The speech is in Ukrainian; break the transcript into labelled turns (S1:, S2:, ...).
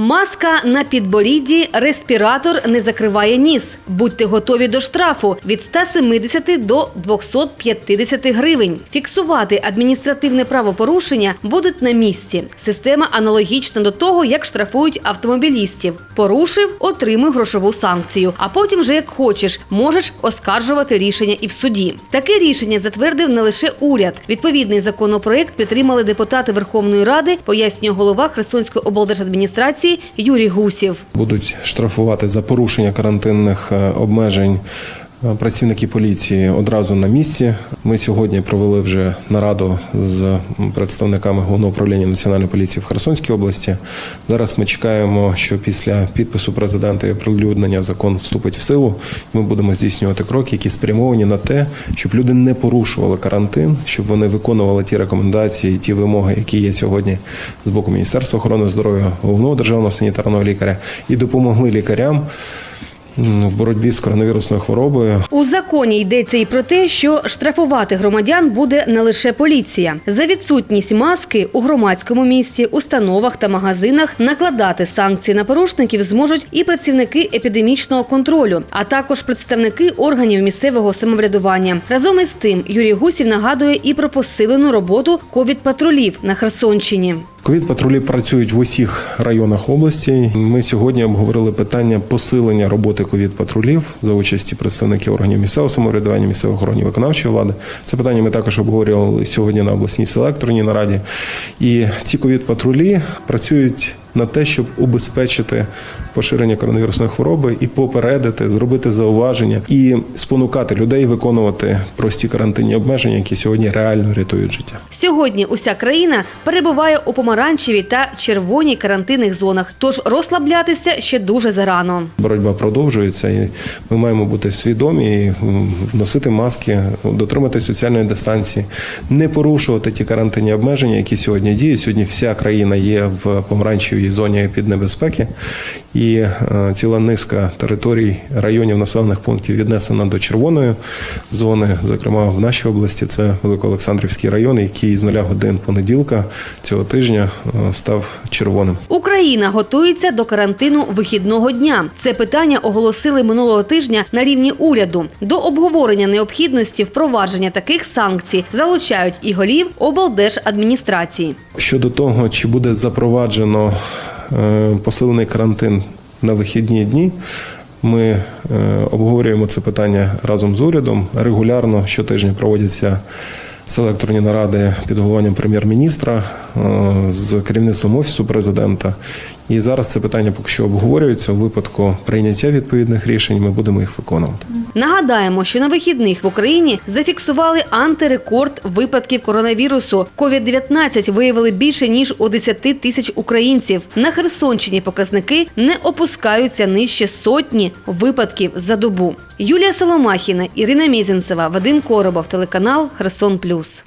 S1: Маска на підборідді, респіратор не закриває ніс. Будьте готові до штрафу від 170 до 250 гривень. Фіксувати адміністративне правопорушення будуть на місці. Система аналогічна до того, як штрафують автомобілістів. Порушив, отримуй грошову санкцію. А потім вже як хочеш, можеш оскаржувати рішення і в суді. Таке рішення затвердив не лише уряд. Відповідний законопроект підтримали депутати Верховної Ради, пояснює голова Херсонської облдержадміністрації Юрій Гусів.
S2: Будуть штрафувати за порушення карантинних е, обмежень працівники поліції одразу на місці. Ми сьогодні провели вже нараду з представниками головного управління національної поліції в Херсонській області. Зараз ми чекаємо, що після підпису президента і оприлюднення закон вступить в силу. Ми будемо здійснювати кроки, які спрямовані на те, щоб люди не порушували карантин, щоб вони виконували ті рекомендації, ті вимоги, які є сьогодні з боку Міністерства охорони здоров'я, головного державного санітарного лікаря, і допомогли лікарям в боротьбі з коронавірусною хворобою.
S1: У законі йдеться і про те, що штрафувати громадян буде не лише поліція. За відсутність маски у громадському місці, установах та магазинах накладати санкції на порушників зможуть і працівники епідемічного контролю, а також представники органів місцевого самоврядування. Разом із тим, Юрій Гусів нагадує і про посилену роботу ковід-патрулів на Херсонщині.
S2: Ковід-патрулі працюють в усіх районах області. Ми сьогодні обговорили питання посилення роботи ковід-патрулів за участі представників органів місцевого самоврядування, місцевих органів виконавчої влади. Це питання ми також обговорювали сьогодні на обласній селекторній нараді. І ці ковід-патрулі працюють на те, щоб убезпечити поширення коронавірусної хвороби і попередити, зробити зауваження і спонукати людей виконувати прості карантинні обмеження, які сьогодні реально рятують життя.
S1: Сьогодні уся країна перебуває у помаранчевій та червоній карантинних зонах, тож розслаблятися ще дуже зарано.
S2: Боротьба продовжується, і ми маємо бути свідомі, і вносити маски, дотримати соціальної дистанції, не порушувати ті карантинні обмеження, які сьогодні діють. Сьогодні вся країна є в помаранчевій зоні під небезпеки, і е, ціла низка територій районів населених пунктів віднесена до червоної зони. Зокрема, в нашій області це Великоолександрівський район, який з нуля годин понеділка цього тижня е, став червоним.
S1: Україна готується до карантину вихідного дня. Це питання оголосили минулого тижня на рівні уряду. До обговорення необхідності впровадження таких санкцій залучають і голів облдержадміністрації.
S2: Щодо того, чи буде запроваджено посилений карантин на вихідні дні, ми е, обговорюємо це питання разом з урядом. Регулярно щотижня проводяться селекторні наради під головуванням прем'єр-міністра е, з керівництвом офісу президента. І зараз це питання поки що обговорюється. У випадку прийняття відповідних рішень ми будемо їх виконувати.
S1: Нагадаємо, що на вихідних в Україні зафіксували антирекорд випадків коронавірусу. COVID-19 виявили більше ніж у 10 тисяч українців. На Херсонщині показники не опускаються нижче сотні випадків за добу. Юлія Соломахіна, Ірина Мізінцева, Вадим Коробов, телеканал Херсон Плюс.